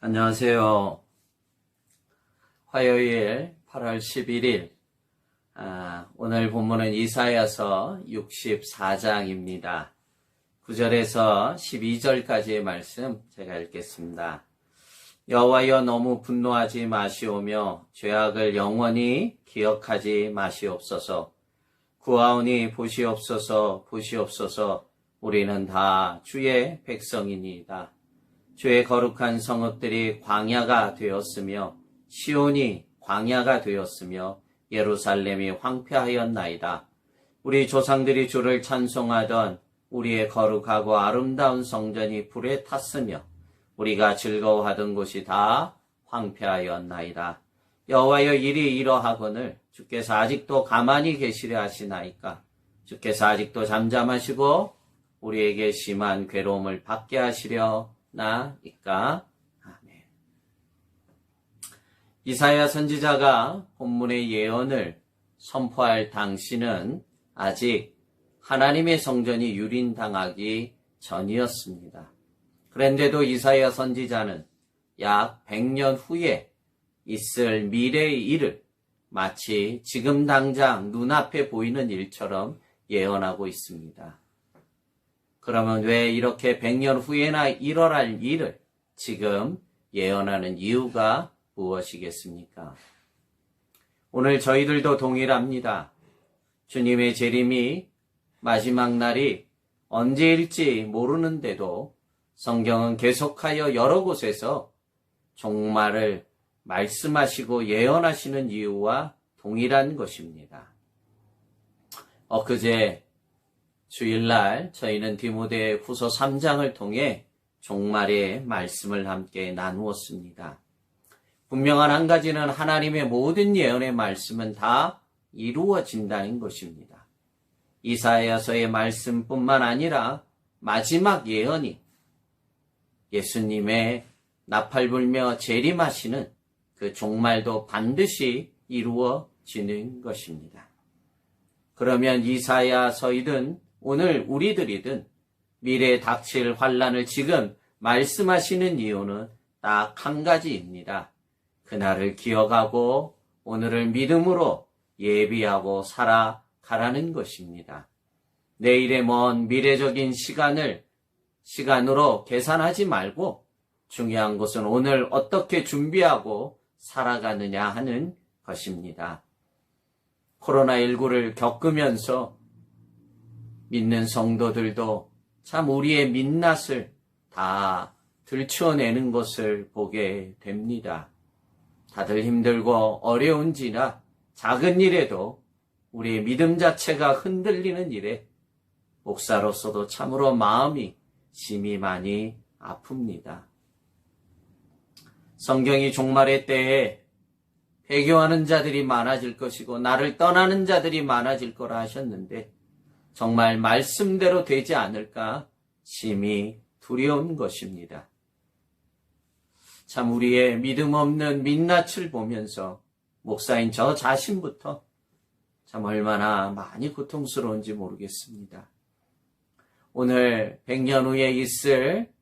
안녕하세요. 화요일 8월 11일. 아, 오늘 본문은 이사야서 64장입니다. 9절에서 12절까지의 말씀 제가 읽겠습니다. 여호와여 너무 분노하지 마시오며 죄악을 영원히 기억하지 마시옵소서. 구하오니 보시옵소서 보시옵소서 우리는 다 주의 백성이니이다. 주의 거룩한 성읍들이 광야가 되었으며 시온이 광야가 되었으며 예루살렘이 황폐하였나이다. 우리 조상들이 주를 찬송하던 우리의 거룩하고 아름다운 성전이 불에 탔으며 우리가 즐거워하던 곳이 다 황폐하였나이다. 여호와여 일이 이러하거늘 주께서 아직도 가만히 계시려 하시나이까 주께서 아직도 잠잠하시고 우리에게 심한 괴로움을 받게 하시려 나이까 아멘. 이사야 선지자가 본문의 예언을 선포할 당시는 아직 하나님의 성전이 유린당하기 전이었습니다. 그런데도 이사야 선지자는 약 100년 후에 있을 미래의 일을 마치 지금 당장 눈앞에 보이는 일처럼 예언하고 있습니다. 그러면 왜 이렇게 100년 후에나 일어날 일을 지금 예언하는 이유가 무엇이겠습니까? 오늘 저희들도 동일합니다. 주님의 재림이 마지막 날이 언제일지 모르는데도 성경은 계속하여 여러 곳에서 종말을 말씀하시고 예언하시는 이유와 동일한 것입니다. 엊그제 주일날 저희는 디모데 후서 3장을 통해 종말의 말씀을 함께 나누었습니다. 분명한 한 가지는 하나님의 모든 예언의 말씀은 다 이루어진다는 것입니다. 이사야서의 말씀뿐만 아니라 마지막 예언이 예수님의 나팔 불며 재림하시는 그 종말도 반드시 이루어지는 것입니다. 그러면 이사야서이든 오늘 우리들이든 미래에 닥칠 환란을 지금 말씀하시는 이유는 딱 한 가지입니다. 그날을 기억하고 오늘을 믿음으로 예비하고 살아가라는 것입니다. 내일의 먼 미래적인 시간을 시간으로 계산하지 말고 중요한 것은 오늘 어떻게 준비하고 살아가느냐 하는 것입니다. 코로나19를 겪으면서 믿는 성도들도 참 우리의 민낯을 다 들추어내는 것을 보게 됩니다. 다들 힘들고 어려운지나 작은 일에도 우리의 믿음 자체가 흔들리는 일에 목사로서도 참으로 마음이 심히 많이 아픕니다. 성경이 종말의 때에 배교하는 자들이 많아질 것이고 나를 떠나는 자들이 많아질 거라 하셨는데 정말 말씀대로 되지 않을까 심히 두려운 것입니다. 참 우리의 믿음 없는 민낯을 보면서 목사인 저 자신부터 참 얼마나 많이 고통스러운지 모르겠습니다. 오늘 100년 후에 있을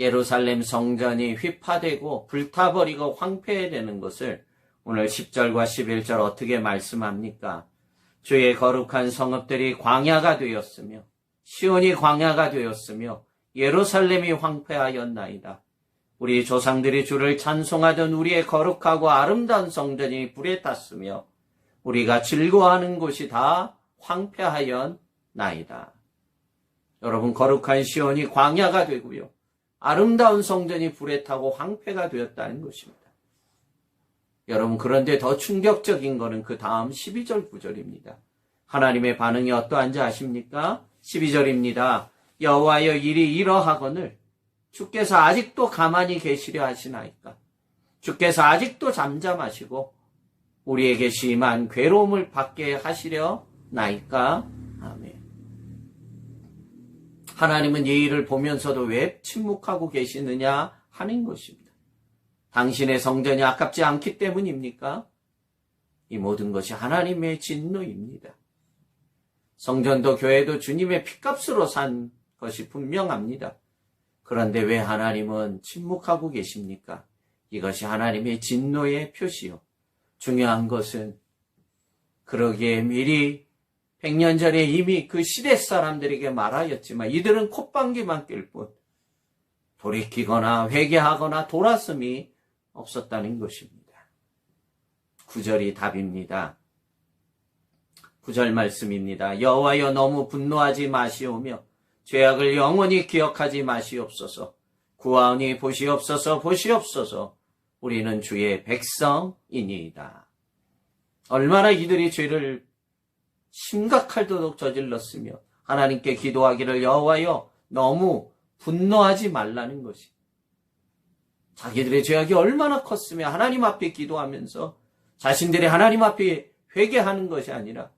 예루살렘 성전이 휘파되고 불타버리고 황폐되는 것을 오늘 10절과 11절 어떻게 말씀합니까? 주의 거룩한 성읍들이 광야가 되었으며 시온이 광야가 되었으며 예루살렘이 황폐하였나이다. 우리 조상들이 주를 찬송하던 우리의 거룩하고 아름다운 성전이 불에 탔으며 우리가 즐거워하는 곳이 다 황폐하였나이다. 여러분 거룩한 시온이 광야가 되고요. 아름다운 성전이 불에 타고 황폐가 되었다는 것입니다. 여러분, 그런데 더 충격적인 것은 그 다음 12절 9절입니다. 하나님의 반응이 어떠한지 아십니까? 12절입니다. 여호와여 일이 이러하거늘 주께서 아직도 가만히 계시려 하시나이까? 주께서 아직도 잠잠하시고 우리에게 심한 괴로움을 받게 하시려 나이까? 아멘. 하나님은 이 일을 보면서도 왜 침묵하고 계시느냐 하는 것입니다. 당신의 성전이 아깝지 않기 때문입니까? 이 모든 것이 하나님의 진노입니다. 성전도 교회도 주님의 피값으로 산 것이 분명합니다. 그런데 왜 하나님은 침묵하고 계십니까? 이것이 하나님의 진노의 표시요. 중요한 것은 그러기에 미리 100년 전에 이미 그 시대 사람들에게 말하였지만 이들은 콧방귀만 낄 뿐 돌이키거나 회개하거나 돌아섬이 없었다는 것입니다. 구절이 답입니다. 구절 말씀입니다. 여호와여 너무 분노하지 마시오며 죄악을 영원히 기억하지 마시옵소서. 구하오니 보시옵소서 보시옵소서. 우리는 주의 백성이니이다. 얼마나 이들이 죄를 심각할 도록 저질렀으며 하나님께 기도하기를 여호와여 너무 분노하지 말라는 것이 자기들의 죄악이 얼마나 컸으며 하나님 앞에 기도하면서 자신들이 하나님 앞에 회개하는 것이 아니라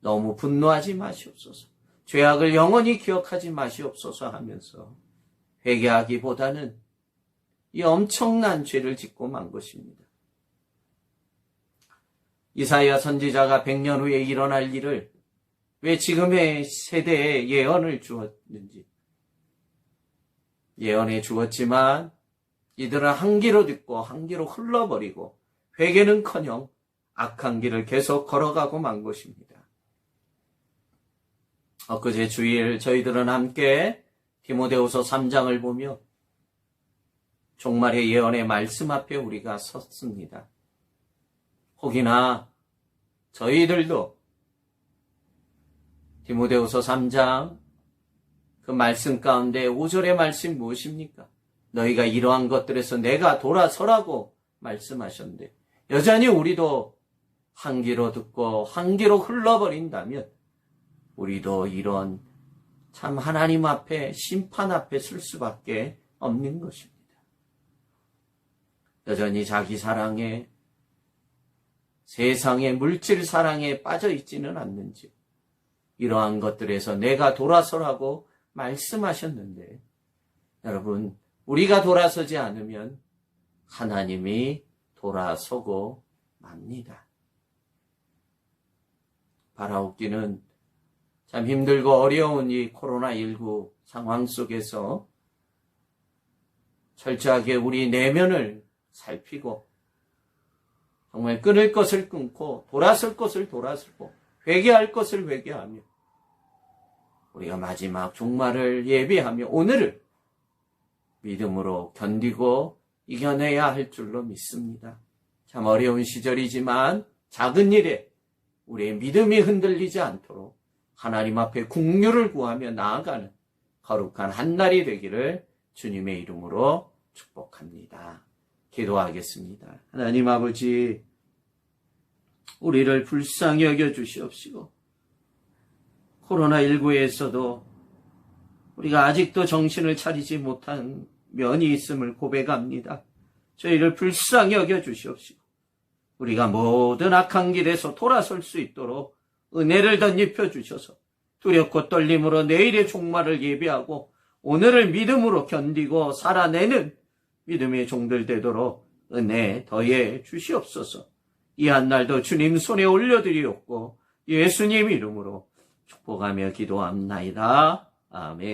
너무 분노하지 마시옵소서. 죄악을 영원히 기억하지 마시옵소서 하면서 회개하기보다는 이 엄청난 죄를 짓고 만 것입니다. 이사야 선지자가 100년 후에 일어날 일을 왜 지금의 세대에 예언을 주었는지 예언해 주었지만 이들은 한 귀로 듣고 한 귀로 흘러버리고 회개는커녕 악한 길을 계속 걸어가고 만 것입니다. 엊그제 주일 저희들은 함께 디모데후서 3장을 보며 종말의 예언의 말씀 앞에 우리가 섰습니다. 혹이나 저희들도 디모데후서 3장 그 말씀 가운데 5절의 말씀 무엇입니까? 너희가 이러한 것들에서 내가 돌아서라고 말씀하셨는데 여전히 우리도 한 귀로 듣고 한 귀로 흘러버린다면 우리도 이런 참 하나님 앞에 심판 앞에 설 수밖에 없는 것입니다. 여전히 자기 사랑에 세상의 물질 사랑에 빠져 있지는 않는지 이러한 것들에서 내가 돌아서라고 말씀하셨는데 여러분 우리가 돌아서지 않으면 하나님이 돌아서고 맙니다. 바라옵기는 참 힘들고 어려운 이 코로나19 상황 속에서 철저하게 우리 내면을 살피고 정말 끊을 것을 끊고 돌아설 것을 돌아설고 회개할 것을 회개하며 우리가 마지막 종말을 예비하며 오늘을 믿음으로 견디고 이겨내야 할 줄로 믿습니다. 참 어려운 시절이지만 작은 일에 우리의 믿음이 흔들리지 않도록 하나님 앞에 국류를 구하며 나아가는 거룩한 한 날이 되기를 주님의 이름으로 축복합니다. 기도하겠습니다. 하나님 아버지, 우리를 불쌍히 여겨 주시옵시고, 코로나19에서도 우리가 아직도 정신을 차리지 못한 면이 있음을 고백합니다. 저희를 불쌍히 여겨 주시옵시고, 우리가 모든 악한 길에서 돌아설 수 있도록 은혜를 덧입혀 주셔서 두렵고 떨림으로 내일의 종말을 예비하고 오늘을 믿음으로 견디고 살아내는 믿음의 종들 되도록 은혜 더해 주시옵소서. 이 한날도 주님 손에 올려드리옵고 예수님 이름으로 축복하며 기도합나이다. 아멘.